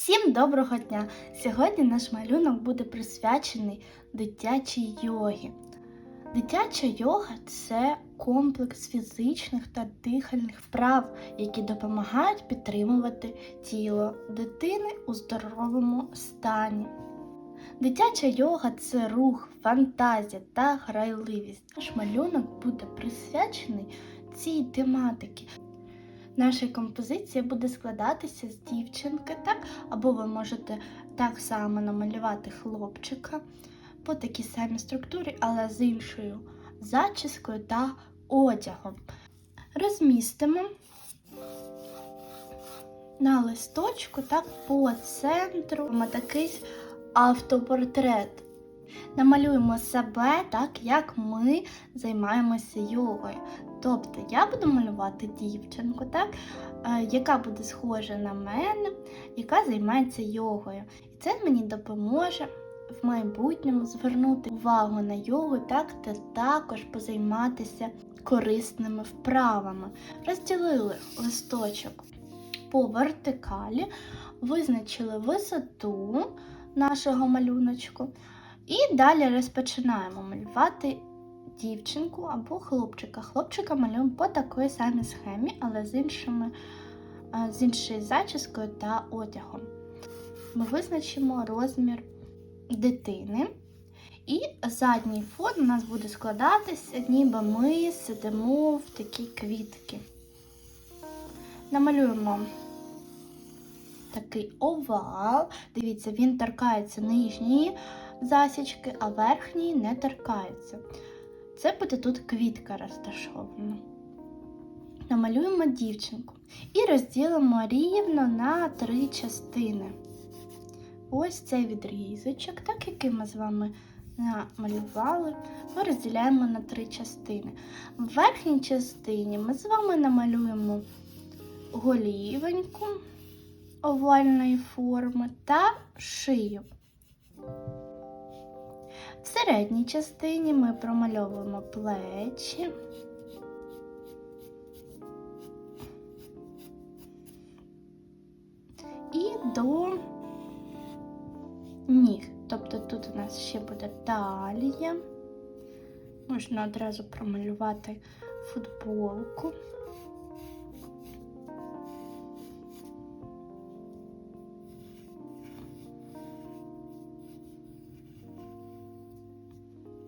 Всім доброго дня! Сьогодні наш малюнок буде присвячений дитячій йогі. Дитяча йога це комплекс фізичних та дихальних вправ, які допомагають підтримувати тіло дитини у здоровому стані. Дитяча йога це рух, фантазія та грайливість. Наш малюнок буде присвячений цій тематиці. Наша композиція буде складатися з дівчинки, так? або ви можете так само намалювати хлопчика по такій самій структурі, але з іншою зачіскою та одягом. Розмістимо на листочку так по центру такий автопортрет. Намалюємо себе так, як ми займаємося йогою. Тобто я буду малювати дівчинку, так, е, яка буде схожа на мене, яка займається йогою. І це мені допоможе в майбутньому звернути увагу на йогу, так, та також позайматися корисними вправами. Розділили листочок по вертикалі, визначили висоту нашого малюночку. І далі розпочинаємо малювати дівчинку або хлопчика. Хлопчика малюємо по такій самій схемі, але з, іншими, е, з іншою зачіскою та одягом. Ми визначимо розмір дитини. І задній фон у нас буде складатися, ніби ми сидимо в такі квітки. Намалюємо такий овал. Дивіться, він торкається нижньої засічки, а верхньої не торкається. Це буде тут квітка розташована. Намалюємо дівчинку і розділимо рівно на три частини. Ось цей відрізочок, так який ми з вами намалювали, ми розділяємо на три частини. В верхній частині ми з вами намалюємо голівеньку овальної форми та шию. В середній частині ми промальовуємо плечі. І до ніг. Тобто тут у нас ще буде талія. Можна одразу промалювати футболку.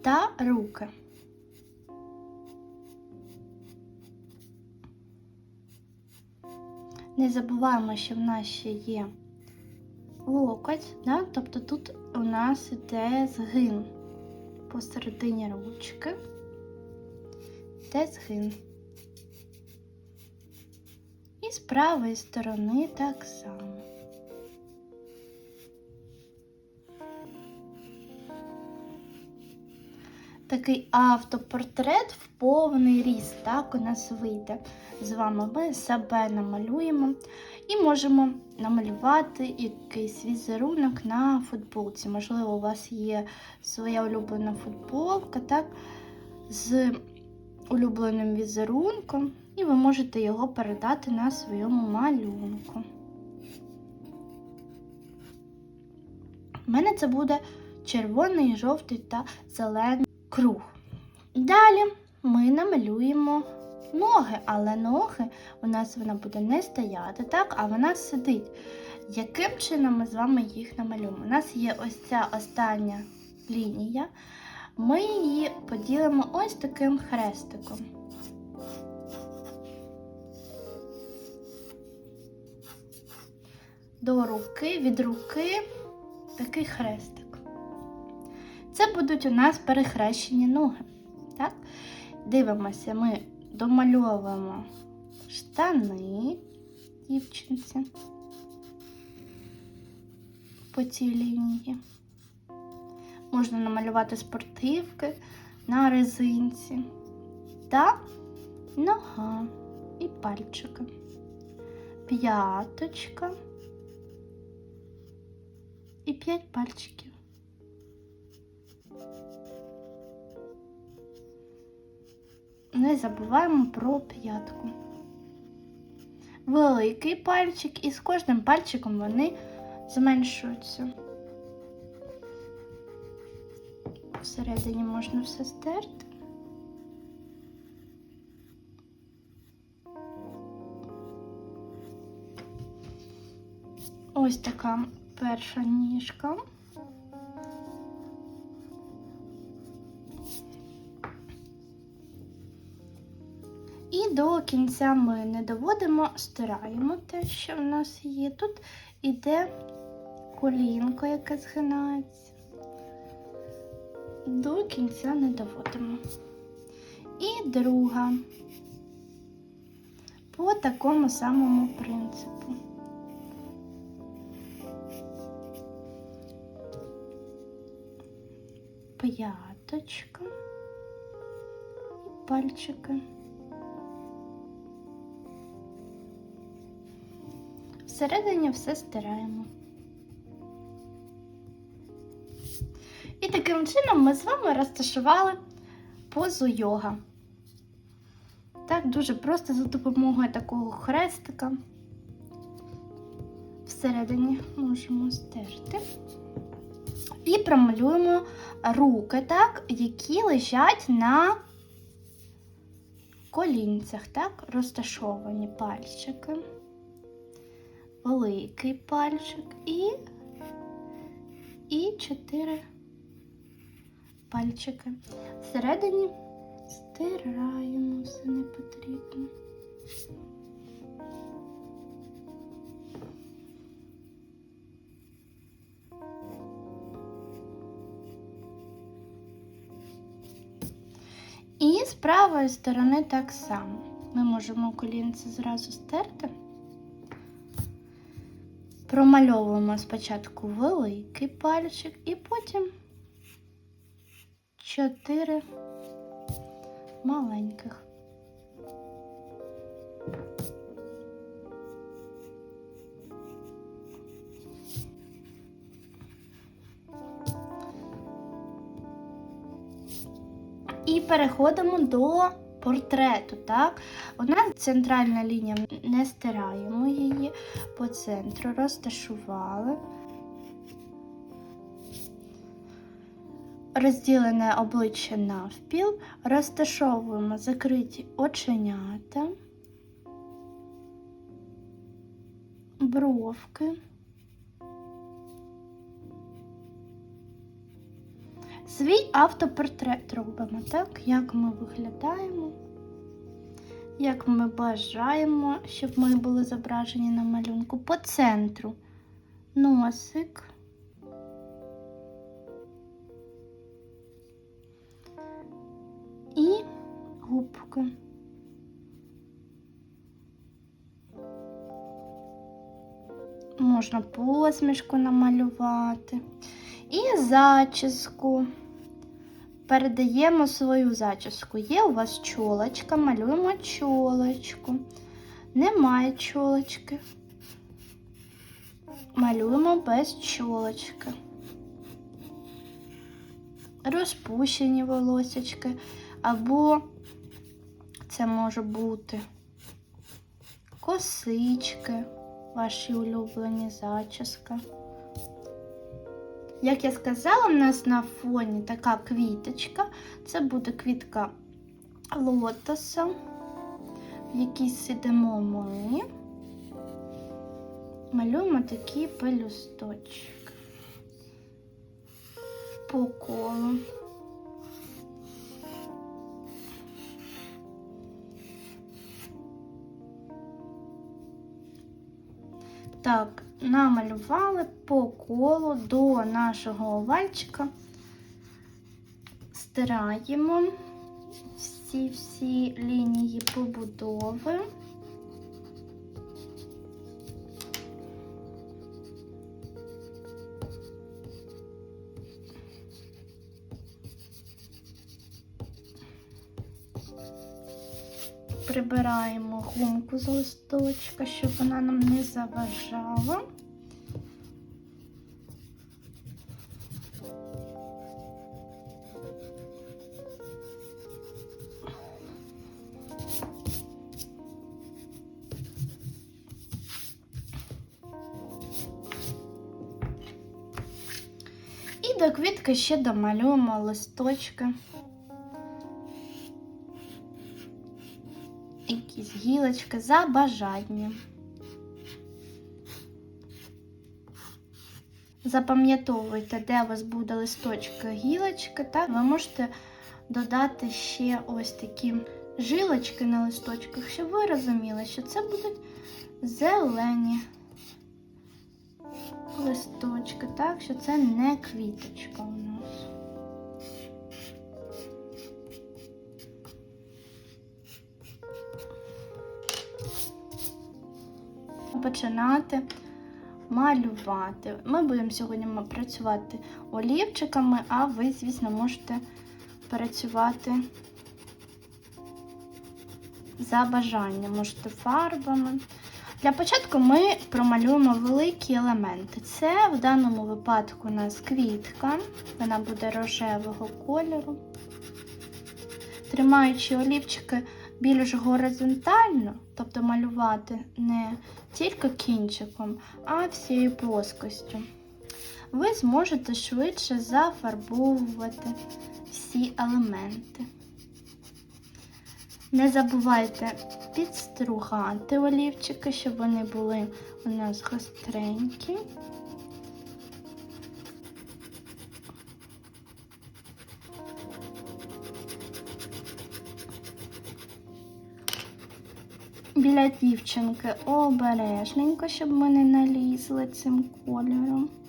Та руки. Не забуваємо, що в нас ще є локоть, да? тобто тут у нас йде згин посередині ручки, йде згин. І з правої сторони так само. Такий автопортрет в повний ріст. Так у нас вийде. З вами ми себе намалюємо і можемо намалювати якийсь візерунок на футболці. Можливо, у вас є своя улюблена футболка, так, з улюбленим візерунком, і ви можете його передати на своєму малюнку. У мене це буде червоний, жовтий та зелений круг. Далі ми намалюємо ноги, але ноги у нас вона буде не стояти, так, а вона сидить. Яким чином ми з вами їх намалюємо? У нас є ось ця остання лінія. Ми її поділимо ось таким хрестиком. До руки, від руки такий хрестик. Це будуть у нас перехрещені ноги. Так? Дивимося, ми домальовуємо штани дівчинці по цій лінії. Можна намалювати спортивки на резинці та нога і пальчика, п'яточка і п'ять пальчиків. Не забуваємо про п'ятку. Великий пальчик, і з кожним пальчиком вони зменшуються. Всередині можна все стерти. Ось така перша ніжка. До кінця ми не доводимо, стираємо те, що в нас є. Тут іде колінко, яке згинається. До кінця не доводимо. І друга по такому самому принципу. П'яточка і пальчики. Всередині все стираємо. І таким чином ми з вами розташували позу йога. Так, дуже просто за допомогою такого хрестика. Всередині можемо стерти. І промалюємо руки, так, які лежать на колінцях, так, розташовані пальчики великий пальчик і, і чотири пальчики. Всередині стираємо все не потрібно. І з правої сторони так само. Ми можемо колінце зразу стерти. Промальовуємо спочатку великий пальчик і потім чотири маленьких. І переходимо до портрету. так? У нас центральна лінія, не стираємо її по центру, розташували. Розділене обличчя навпіл, розташовуємо закриті оченята, бровки. Свій автопортрет робимо, так, як ми виглядаємо, як ми бажаємо, щоб ми були зображені на малюнку по центру. Носик. І губки. Можна посмішку намалювати і зачіску передаємо свою зачіску. Є у вас чолочка, малюємо чолочку. Немає чолочки. Малюємо без чолочки. Розпущені волосечки, або це може бути косички, ваші улюблені зачіска. Як я сказала, у нас на фоні така квіточка. Це буде квітка лотоса, в якій сидимо ми. Малюємо такі пелюсточки по колу. Так, намалювали по колу до нашого овальчика, стираємо всі-всі лінії побудови. Прибираємо гумку з листочка, щоб вона нам не заважала. До квітки ще домалюємо листочки. Якісь гілочки за бажанням. Запам'ятовуйте, де у вас буде листочки гілочки, так ви можете додати ще ось такі жилочки на листочках, щоб ви розуміли, що це будуть зелені листочки, так що це не квіточка у нас. Починати малювати. Ми будемо сьогодні працювати олівчиками, а ви, звісно, можете працювати за бажанням, можете фарбами. Для початку ми промалюємо великі елементи. Це в даному випадку у нас квітка, вона буде рожевого кольору. Тримаючи олівчики більш горизонтально, тобто малювати не тільки кінчиком, а всією плоскостю, ви зможете швидше зафарбовувати всі елементи. Не забувайте підстругати олівчики, щоб вони були у нас гостренькі. Біля дівчинки обережненько, щоб ми не налізли цим кольором.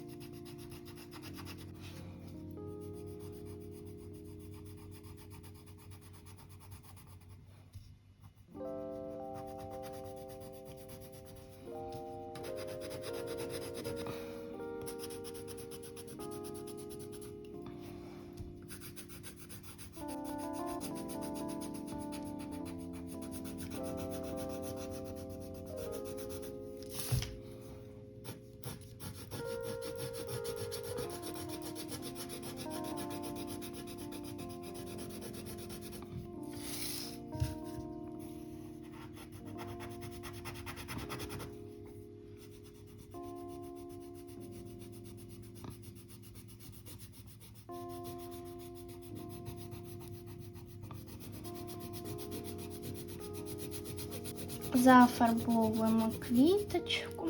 Зафарбовуємо квіточку.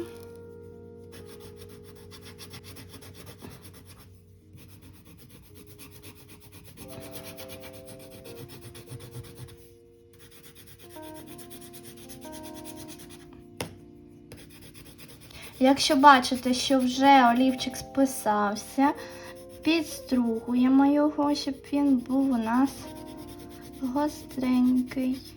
Якщо бачите, що вже олівчик списався, підстругуємо його, щоб він був у нас гостренький.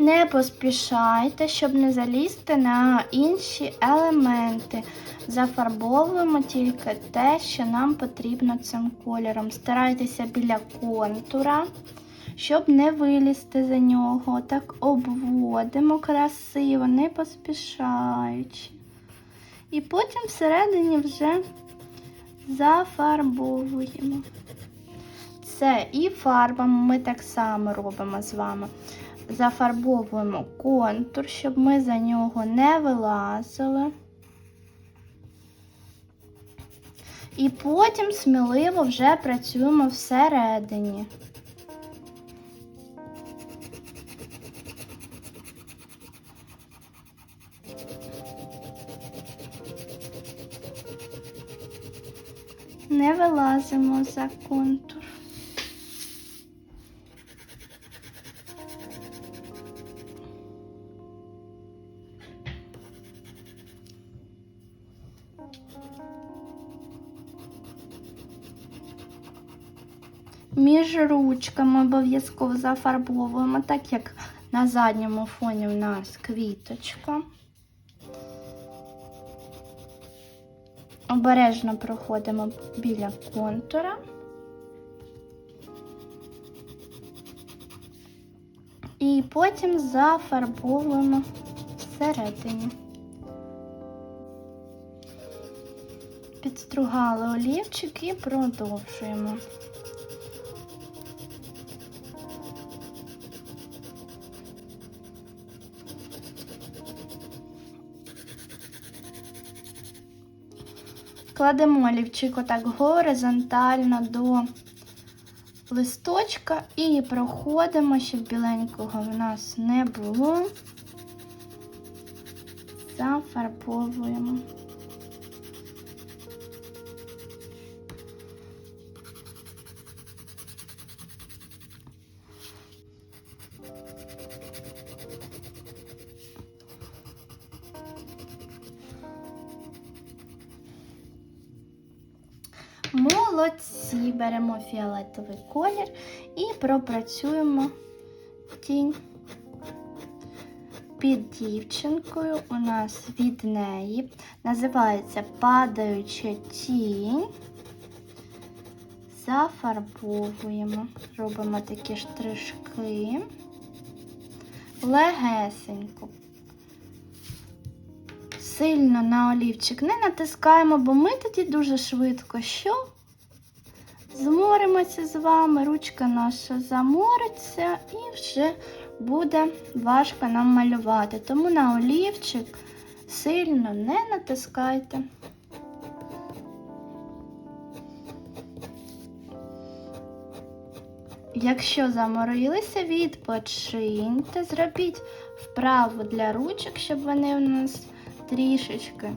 Не поспішайте, щоб не залізти на інші елементи. Зафарбовуємо тільки те, що нам потрібно цим кольором. Старайтеся біля контура, щоб не вилізти за нього. Так обводимо красиво, не поспішаючи. І потім всередині вже зафарбовуємо. Це і фарбами ми так само робимо з вами зафарбовуємо контур, щоб ми за нього не вилазили. І потім сміливо вже працюємо всередині. Не вилазимо за контур. Між ручками обов'язково зафарбовуємо, так як На задньому фоні у нас квіточка. Обережно проходимо біля контура. І потім зафарбовуємо всередині. Підстругали олівчик і продовжуємо. Кладемо олівчик отак горизонтально до листочка і проходимо, щоб біленького в нас не було. Зафарбовуємо. Молодці, беремо фіолетовий колір і пропрацюємо тінь. Під дівчинкою у нас від неї називається падаюча тінь. Зафарбовуємо, робимо такі штришки, легесенько. Сильно на олівчик не натискаємо, бо ми тоді дуже швидко що? Зморимося з вами, ручка наша замориться і вже буде важко нам малювати. Тому на олівчик сильно не натискайте. Якщо заморилися, відпочиньте, зробіть вправу для ручок, щоб вони у нас трішечки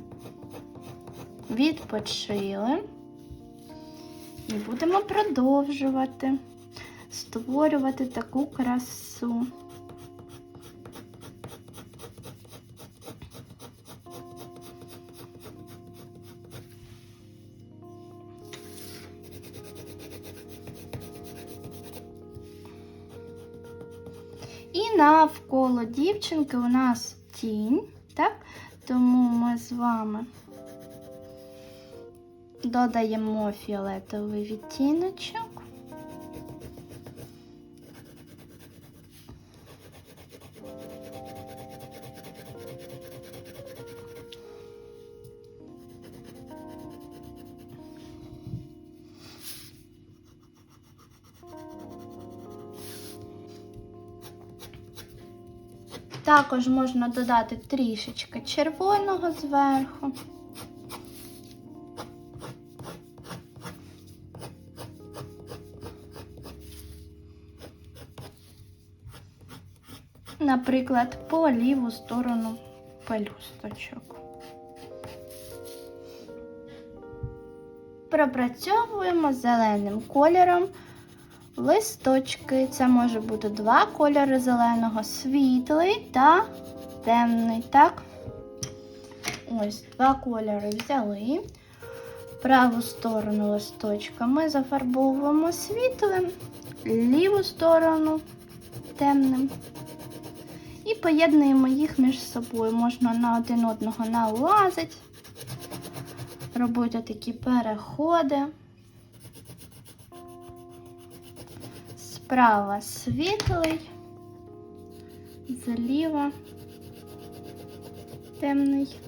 відпочили. І будемо продовжувати створювати таку красу. І навколо дівчинки у нас тінь, так? Тому ми з вами додаємо фіолетовий відтіночок. Також можна додати трішечки червоного зверху. Наприклад, по ліву сторону пелюсточок. Пропрацьовуємо зеленим кольором листочки. Це може бути два кольори зеленого, світлий та темний. Так? Ось два кольори взяли. Праву сторону листочка ми зафарбовуємо світлим, ліву сторону темним. І поєднуємо їх між собою. Можна на один одного налазити, робити такі переходи. Справа світлий, зліва темний.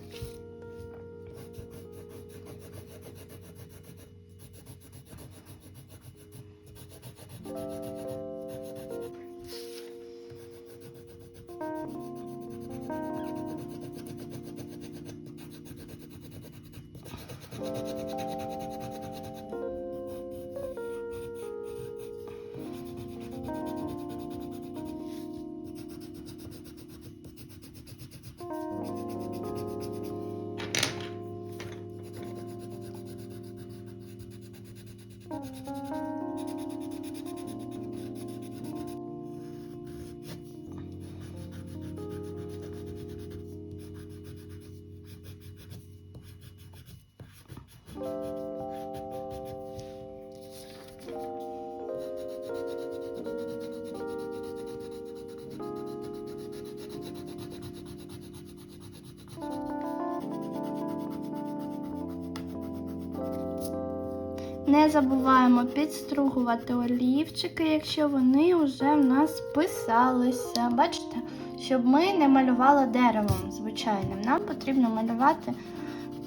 Не забуваємо підстругувати олівчики, якщо вони вже в нас писалися. Бачите, щоб ми не малювали деревом звичайним. Нам потрібно малювати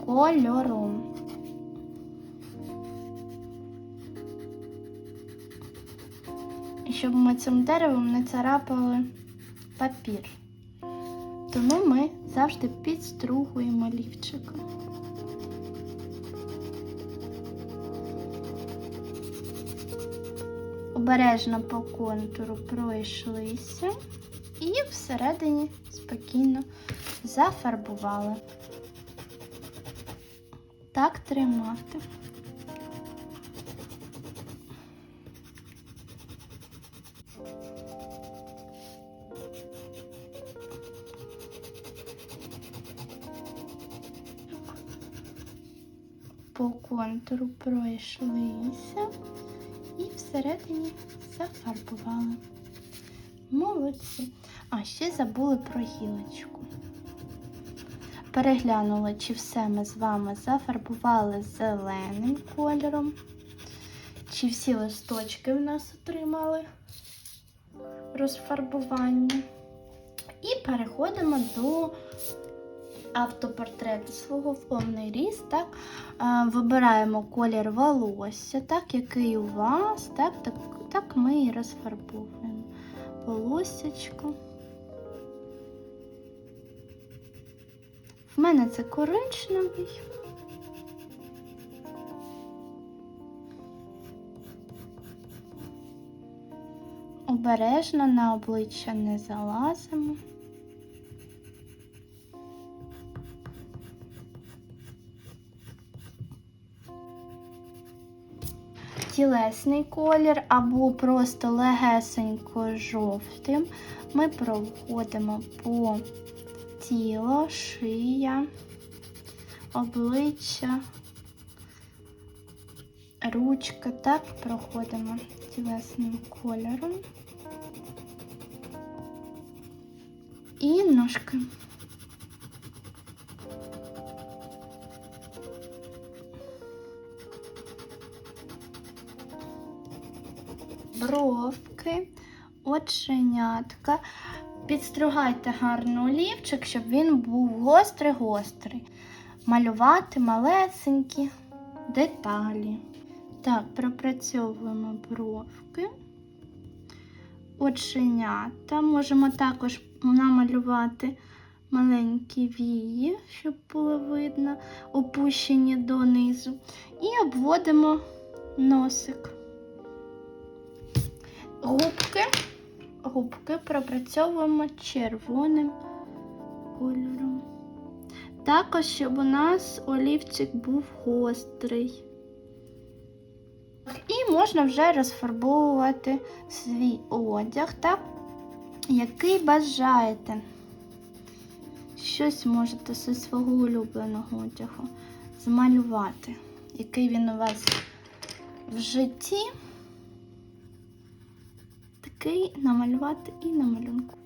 кольором. І щоб ми цим деревом не царапали папір. Тому ми завжди підстругуємо олівчиком. Обережно по контуру пройшлися і всередині спокійно зафарбували. Так тримати. По контуру пройшлися всередині зафарбували. Молодці. А ще забули про гілочку. Переглянули, чи все ми з вами зафарбували зеленим кольором, чи всі листочки в нас отримали розфарбування. І переходимо до автопортрету свого в повний ріст. Так? Е, Вибираємо колір волосся, так, який у вас, так, так, так ми і розфарбовуємо волоссячко. В мене це коричневий. Обережно на обличчя не залазимо. Тілесний колір або просто легесенько жовтим. Ми проходимо по тіло, шия, обличчя, ручка. Так проходимо тілесним кольором. І ножки. Бровки, оченятка. Підстругайте гарно олівчик, щоб він був гострий-гострий. Малювати малесенькі деталі. Так, пропрацьовуємо бровки, оченята. Можемо також намалювати маленькі вії, щоб було видно, опущені донизу. І обводимо носик. Губки, губки пропрацьовуємо червоним кольором. Також, щоб у нас олівчик був гострий. І можна вже розфарбовувати свій одяг, так, який бажаєте. Щось можете зі свого улюбленого одягу змалювати, який він у вас в житті такий намалювати і на малюнку.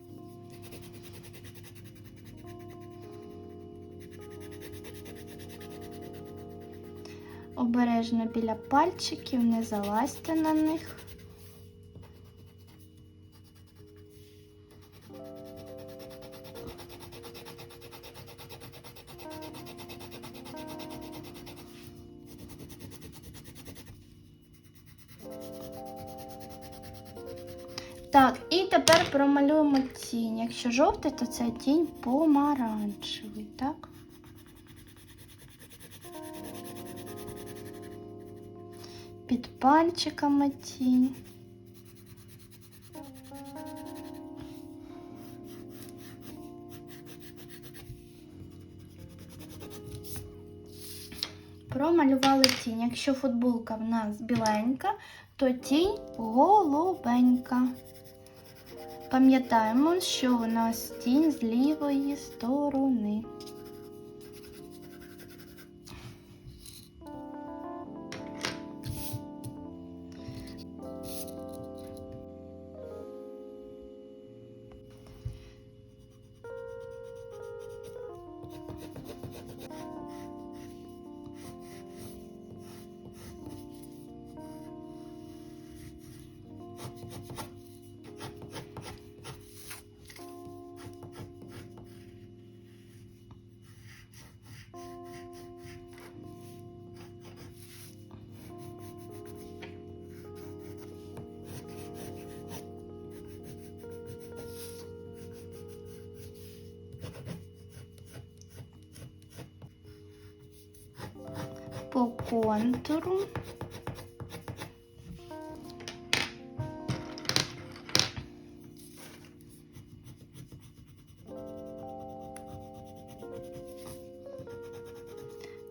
Обережно біля пальчиків, не залазьте на них. Так, і тепер промалюємо тінь. Якщо жовтий, то це тінь помаранчевий, так? Під пальчиками тінь. Промалювали тінь. Якщо футболка в нас біленька, то тінь голубенька. Пам'ятаємо, що у нас тінь з лівої сторони. Контуру.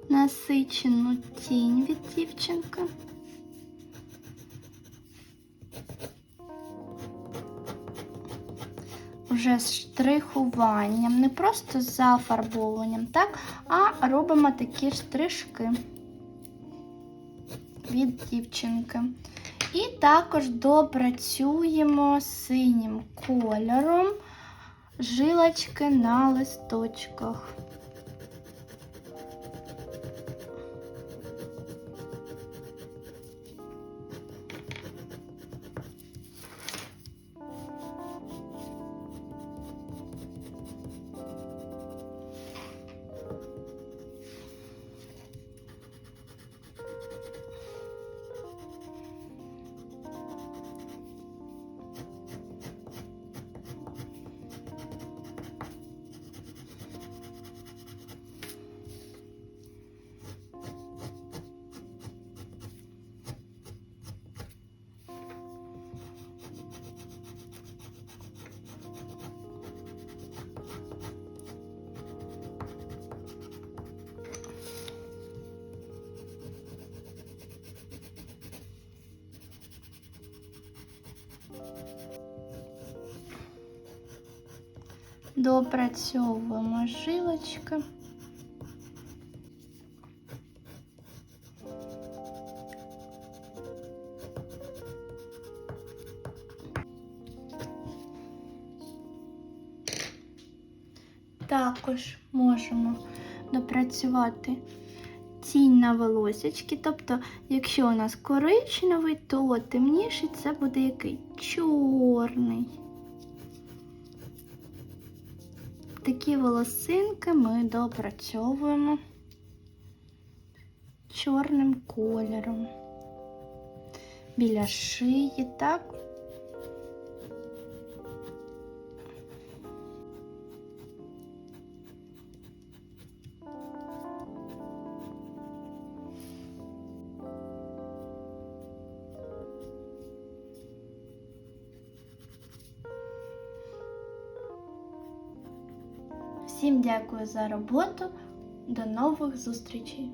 Насичену тінь від дівчинки. Вже з штрихуванням, не просто зафарбовуванням, так, а робимо такі штришки від дівчинки. І також допрацюємо синім кольором жилочки на листочках. Допрацьовуємо жилочки. Також можемо допрацювати тінь на волосячки. Тобто, якщо у нас коричневий, то темніший це буде який? Чорний. Такі волосинки ми допрацьовуємо чорним кольором. Біля шиї, так? Дякую за роботу. До нових зустрічей!